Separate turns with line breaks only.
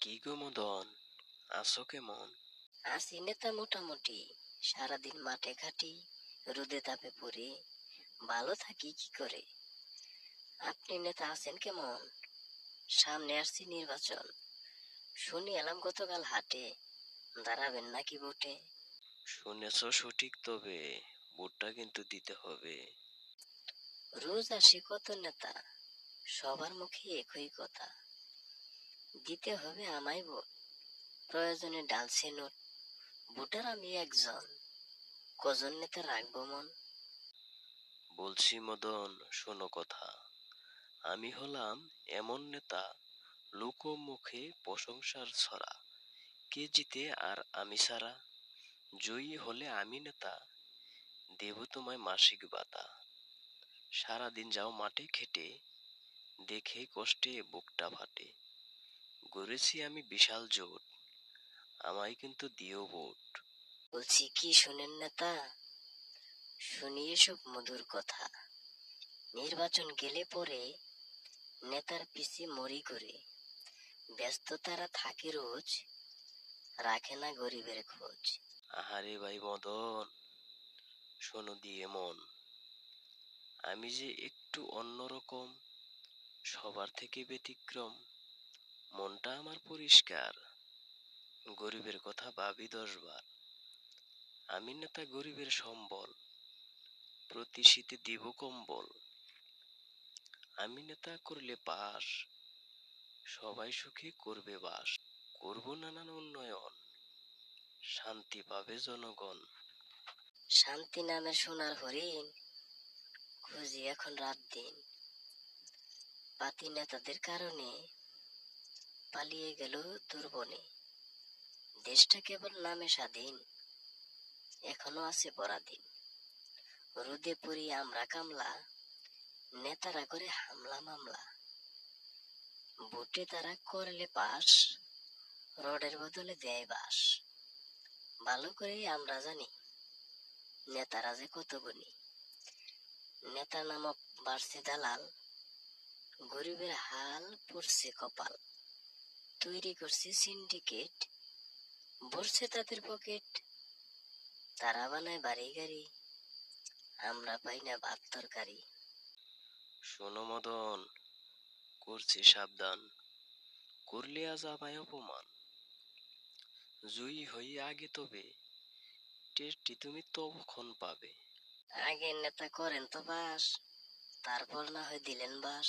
কি গো মদন আছো কেমন?
নেতা মোটামুটি সারাদিন মাঠে খাটি রোদে তাপে পড়ে ভালো থাকি কি করে? আপনি নেতা আছেন কেমন? সামনে আসছি নির্বাচন শুনি এলাম গতকাল হাটে দাঁড়াবেন নাকি ভোটে?
শুনেছ সঠিক তবে ভোটটা কিন্তু দিতে হবে।
রোজ আসে কত নেতা সবার মুখে একই কথা। দিতে হবে আমায় ভোট প্রয়োজনে ডালছে নোট ভোটার আমি একজন। কজন নেতা রাখব মন?
বলছি মদন, শোনো কথা। আমি হলাম এমন নেতা, লোকমুখে প্রশংসার ছড়া। কে জিতে আর আমি সারা? জয়ী হলে আমি নেতা, দেব তোমায় মাসিক বাতা। সারাদিন যাও মাঠে খেটে, দেখে কষ্টে বুকটা ফাটে। গড়েছি আমি বিশাল জোট। আমায় কিন্তু দিও ভোট।
বলছি কি শুনেন নেতা শুনি এসব মধুর কথা। নির্বাচন গেলে পরে নেতার পিছে মরি করে। ব্যস্ত তারা থাকে রোজ রাখে না গরিবের খোঁজ।
আহারে ভাই মদন শোনো দিয়ে মন। আমি যে একটু অন্যরকম সবার থেকে ব্যতিক্রম। মনটা আমার পরিষ্কার। গরিবের কথা ভাবি দশবার আমি নেতা গরিবের সম্বল প্রতি শীতে দিব কম্বল। আমি নেতা করলে পাস, সবাই সুখে করবে বাস। করব নানান উন্নয়ন, শান্তি পাবে জনগণ।
শান্তি নামে সোনার হরিণ, খুঁজি এখন রাত দিন। পাতি নেতাদের কারণে পালিয়ে গেল দুর্বনে দেশটা কেবল নামে স্বাধীন, এখনও আছে পরাধীন। রোদে পড়ি আমরা কামলা, নেতারা করে হামলা মামলা। ভোটে তারা করলে পাস রডের বদলে দেয় বাস। ভালো করেই আমরা জানি নেতারা যে কত গুণী। নেতা নামক বাড়ছে দালাল, গরিবের হাল পড়ছে কপাল। তৈরি করছে সিন্ডিকেট ভরছে তাদের পকেট তারা বানায় বাড়ি গাড়ি। আমরা পাই না ভাত তরকারি।
শোনো মদন করছি সাবধান। করলে আজ আমায় অপমান। জুই হই আগে তবে টেস্টি তুমি তখন পাবে।
আগে নেতা করেন তো বাস তারপর না হয় দিলেন বাস।